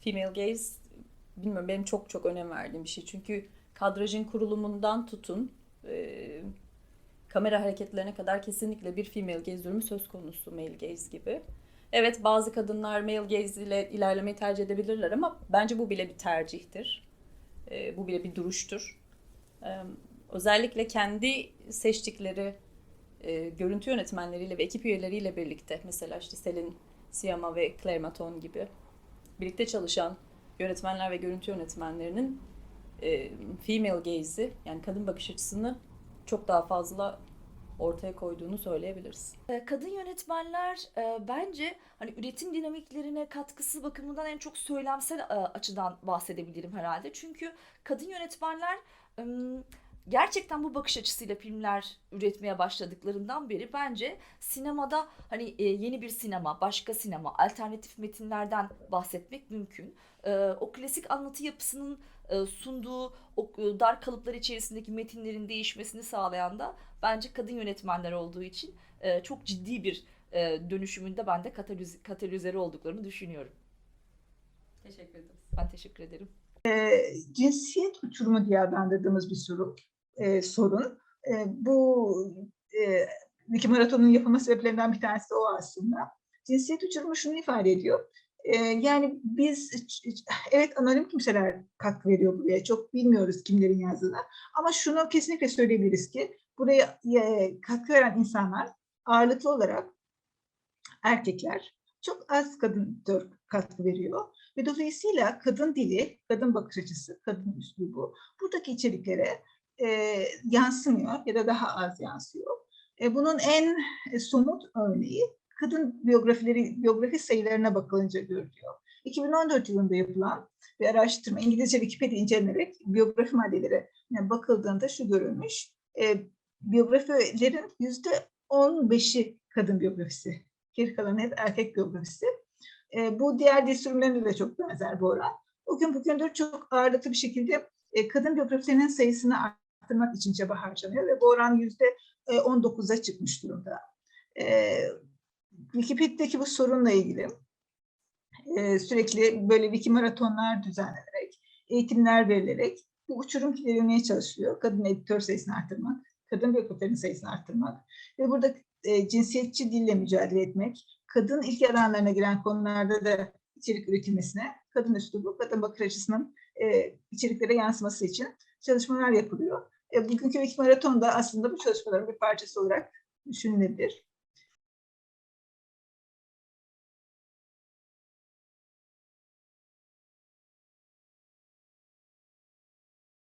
female gaze bilmiyorum benim çok çok önem verdiğim bir şey. Çünkü kadrajın kurulumundan tutun e, kamera hareketlerine kadar kesinlikle bir female gaze durumu söz konusu male gaze gibi. Evet bazı kadınlar male gaze ile ilerlemeyi tercih edebilirler ama bence bu bile bir tercihtir. E, bu bile bir duruştur. E, özellikle kendi seçtikleri e, görüntü yönetmenleriyle ve ekip üyeleriyle birlikte mesela işte Selin Siyama ve Claire Maton gibi birlikte çalışan yönetmenler ve görüntü yönetmenlerinin e, female gaze'i yani kadın bakış açısını çok daha fazla ortaya koyduğunu söyleyebiliriz. Ee, Kadın yönetmenler e, bence hani üretim dinamiklerine katkısı bakımından en çok söylemsel e, açıdan bahsedebilirim herhalde. Çünkü kadın yönetmenler ım, gerçekten bu bakış açısıyla filmler üretmeye başladıklarından beri bence sinemada hani e, yeni bir sinema, başka sinema, alternatif metinlerden bahsetmek mümkün. E, O klasik anlatı yapısının e, sunduğu o dar kalıplar içerisindeki metinlerin değişmesini sağlayan da bence kadın yönetmenler olduğu için çok ciddi bir dönüşümünde ben de kataliz- katalizörü olduklarını düşünüyorum. Teşekkür ederiz. Ben teşekkür ederim. Cinsiyet uçurumu diye adlandırdığımız bir soru, e, sorun. E, bu e, Wiki Maraton'un yapılma sebeplerinden bir tanesi de o aslında. Cinsiyet uçurumu şunu ifade ediyor. E, yani biz evet anonim kimseler katkı veriyor buraya. Çok bilmiyoruz kimlerin yazdığını. Ama şunu kesinlikle söyleyebiliriz ki buraya e, katkı veren insanlar ağırlıklı olarak erkekler çok az kadın katkı veriyor. Ve dolayısıyla kadın dili, kadın bakış açısı, kadın üslubu buradaki içeriklere e, yansımıyor ya da daha az yansıyor. E, bunun en e, somut örneği kadın biyografileri, biyografi sayılarına bakılınca görülüyor. 2014 yılında yapılan bir araştırma, İngilizce Wikipedia incelenerek biyografi maddeleri bakıldığında şu görülmüş. E, biyografilerin yüzde 15'i kadın biyografisi. Geri kalan hep erkek biyografisi. E, bu diğer dil sürümlerine de çok benzer bu oran. Bugün bugündür çok ağırlıklı bir şekilde e, kadın biyografilerinin sayısını arttırmak için çaba harcanıyor ve bu oran yüzde e, 19'a çıkmış durumda. E, Wikipedia'daki bu sorunla ilgili e, sürekli böyle wiki maratonlar düzenlenerek, eğitimler verilerek bu uçurum giderilmeye çalışılıyor. Kadın editör sayısını arttırmak, kadın biyografilerin sayısını arttırmak ve burada e, cinsiyetçi dille mücadele etmek, kadın ilgi alanlarına giren konularda da içerik üretilmesine, kadın üslubu, kadın bakış açısının e, içeriklere yansıması için çalışmalar yapılıyor. E, bugünkü Wiki Maraton da aslında bu çalışmaların bir parçası olarak düşünülebilir.